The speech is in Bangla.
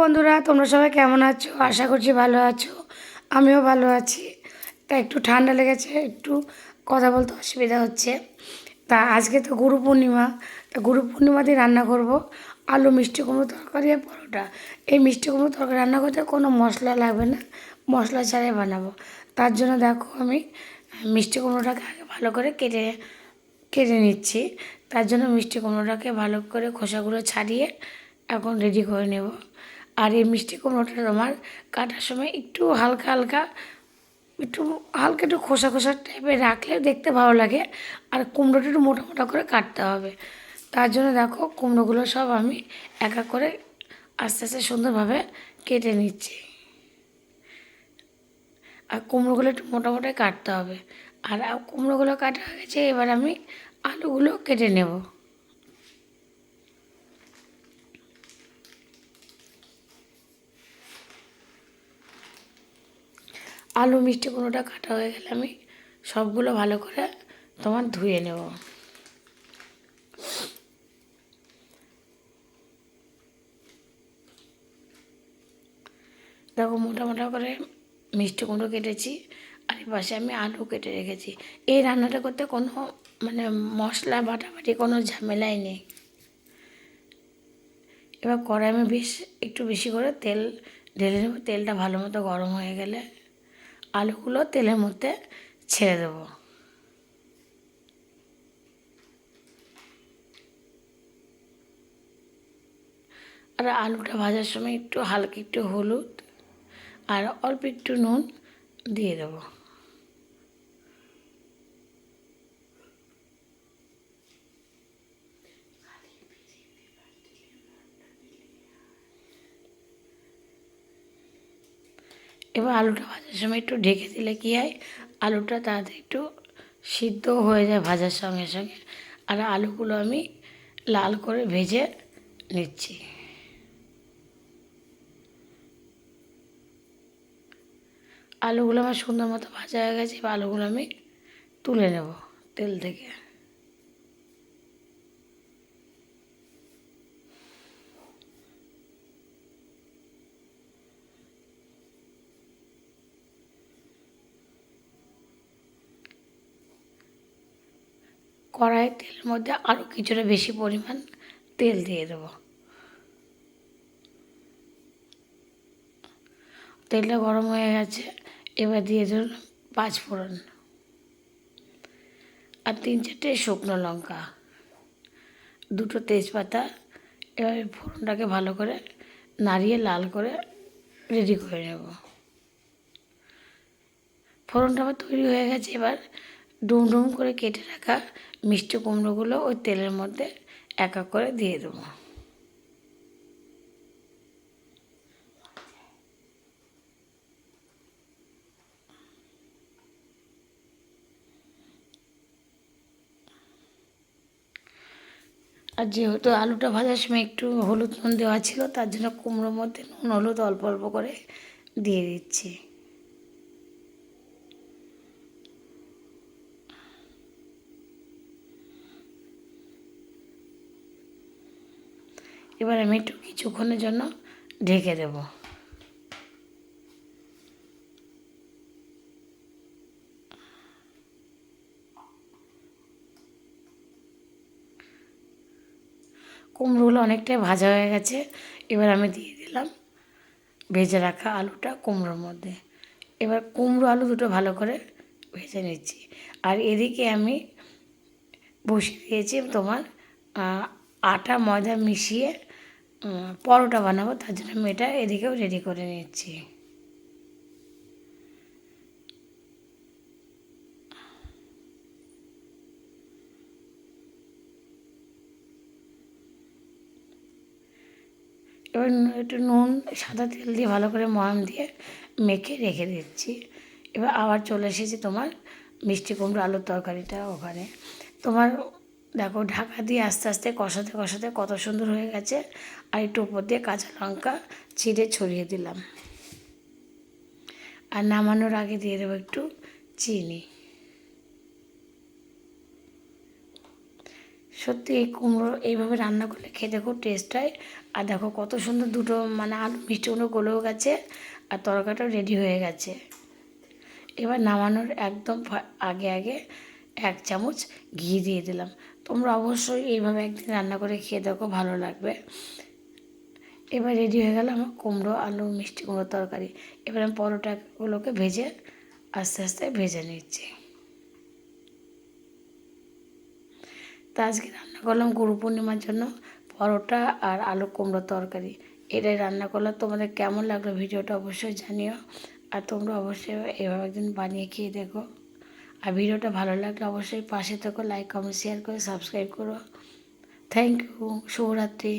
বন্ধুরা, তোমরা সবাই কেমন আছো? আশা করছি ভালো আছো। আমিও ভালো আছি। তা একটু ঠান্ডা লেগেছে, একটু কথা বলতে অসুবিধা হচ্ছে। তা আজকে তো গুরু পূর্ণিমা। তা গুরু পূর্ণিমাতেই রান্না করব। আলু, মিষ্টি কুমড়ো তরকারি আর পরোটা। এই মিষ্টি কুমড়ো তরকারি রান্না করতে কোনো মশলা লাগবে না। মশলা ছাড়াই বানাবো। তার জন্য দেখো আমি মিষ্টি কুমড়োটাকে আগে ভালো করে কেটে কেটে নিচ্ছি। তার জন্য মিষ্টি কুমড়োটাকে ভালো করে খোসাগুলো ছাড়িয়ে এখন রেডি করে নেব। আর এই মিষ্টি কুমড়োটা তোমার কাটার সময় একটু হালকা হালকা, একটু হালকা একটু খোসা খোসা টাইপের রাখলে দেখতে ভালো লাগে। আর কুমড়োটা একটু মোটা মোটা করে কাটতে হবে। তার জন্য দেখো কুমড়োগুলো সব আমি এক এক করে আস্তে আস্তে সুন্দরভাবে কেটে নিচ্ছি। আর কুমড়োগুলো একটু মোটা মোটাই কাটতে হবে। আর কুমড়োগুলো কাটা হয়ে গেছে, এবার আমি আলুগুলো কেটে নেব। আলু, মিষ্টি কুমড়োটা কাটা হয়ে গেলে আমি সবগুলো ভালো করে তোমার ধুয়ে নেব। দেখো মোটা মোটা করে মিষ্টি কুমড়ো কেটেছি, আর পাশে আমি আলু কেটে রেখেছি। এই রান্নাটা করতে কোনো মানে মশলা, বাটাবাটি কোনো ঝামেলাই নেই। এবার কড়াই আমি বেশ একটু বেশি করে তেল, ঢেলে নেব। তেলটা ভালো মতো গরম হয়ে গেলে আলুগুলো তেলের মধ্যে ছেড়ে দেব। আর আলুটা ভাজার সময় একটু হালকা একটু হলুদ আর অল্প একটু নুন দিয়ে দেবো। এবার আলুটা ভাজার সময় একটু ঢেকে দিলে কী হয়? আলুটা তাড়াতাড়ি একটু সিদ্ধ হয়ে যায় ভাজার সঙ্গে সঙ্গে। আর আলুগুলো আমি লাল করে ভেজে নিচ্ছি। আলুগুলো আমার সুন্দর মতো ভাজা হয়ে গেছে আলুগুলো আমি তুলে নেব তেল থেকে। কড়াই তেলের মধ্যে আরও কিছুটা বেশি পরিমাণ তেল দিয়ে দেবো। তেলটা গরম হয়ে গেছে, এবার দিয়ে ধরুন পাঁচ ফোড়ন আর তিন চারটে শুকনো লঙ্কা, দুটো তেজপাতা, এবার ফোড়নটাকে ভালো করে নাড়িয়ে লাল করে রেডি করে নেব। ফোড়নটা আমার তৈরি হয়ে গেছে, এবার ডুম ডুম করে কেটে রাখা মিষ্টি কুমড়োগুলো ওই তেলের মধ্যে এক এক করে দিয়ে দেবো। আর যেহেতু আলুটা ভাজার সময় একটু হলুদ নুন দেওয়া ছিল, তার জন্য কুমড়োর মধ্যে নুন, হলুদ অল্প অল্প করে দিয়ে দিচ্ছি। এবার আমি একটু কিছুক্ষণের জন্য ঢেকে দেব। কুমড়োগুলো অনেকটাই ভাজা হয়ে গেছে। এবার আমি দিয়ে দিলাম ভেজে রাখা আলুটা কুমড়োর মধ্যে। এবার কুমড়ো আলু দুটো ভালো করে ভেজে নিচ্ছি। আর এদিকে আমি বসিয়ে দিয়েছি তোমার আটা ময়দা মিশিয়ে পরোটা বানাবো, তার জন্য আমি এটা এদিকেও রেডি করে নিচ্ছি। এবার একটু নুন, সাদা তেল দিয়ে ভালো করে ময়াম দিয়ে মেখে রেখে দিচ্ছি। এবার আবার চলে এসেছি তোমার মিষ্টি কুমড়ো আলুর তরকারিটা ওখানে। তোমার দেখো ঢাকা দিয়ে আস্তে আস্তে কষাতে কষাতে কত সুন্দর হয়ে গেছে। আর একটু উপর দিয়ে কাঁচা লঙ্কা ছিঁড়ে ছড়িয়ে দিলাম। আর নামানোর আগে দিয়ে দেবো একটু চিনি। সত্যি এই কুমড়ো এইভাবে রান্না করলে খেতে খুব টেস্ট হয়। আর দেখো কত সুন্দর দুটো মানে আলু মিষ্টি কুমড়ো গলেও গেছে আর তরকাটাও রেডি হয়ে গেছে। এবার নামানোর একদম আগে আগে এক চামচ ঘি দিয়ে দিলাম। তোমরা অবশ্যই এইভাবে একদিন রান্না করে খেয়ে দেখো, ভালো লাগবে। এবার রেডি হয়ে গেল আমার কুমড়ো, আলু, মিষ্টি কুমড়ো তরকারি। এবার আমি পরোটাগুলোকে ভেজে আস্তে আস্তে ভেজে নিচ্ছি। তা আজকে রান্না করলাম গুরু পূর্ণিমার জন্য পরোটা আর আলু কুমড়ো তরকারি। এটাই রান্না করলাম। তোমাদের কেমন লাগল ভিডিওটা অবশ্যই জানিও। আর তোমরা অবশ্যই এভাবে একদিন বানিয়ে খেয়ে দেখো। আর ভিডিওটা ভালো লাগলে অবশ্যই পাশে থেকো লাইক কমেন্ট শেয়ার করে সাবস্ক্রাইব করো। থ্যাংক ইউ শুভরাত্রি।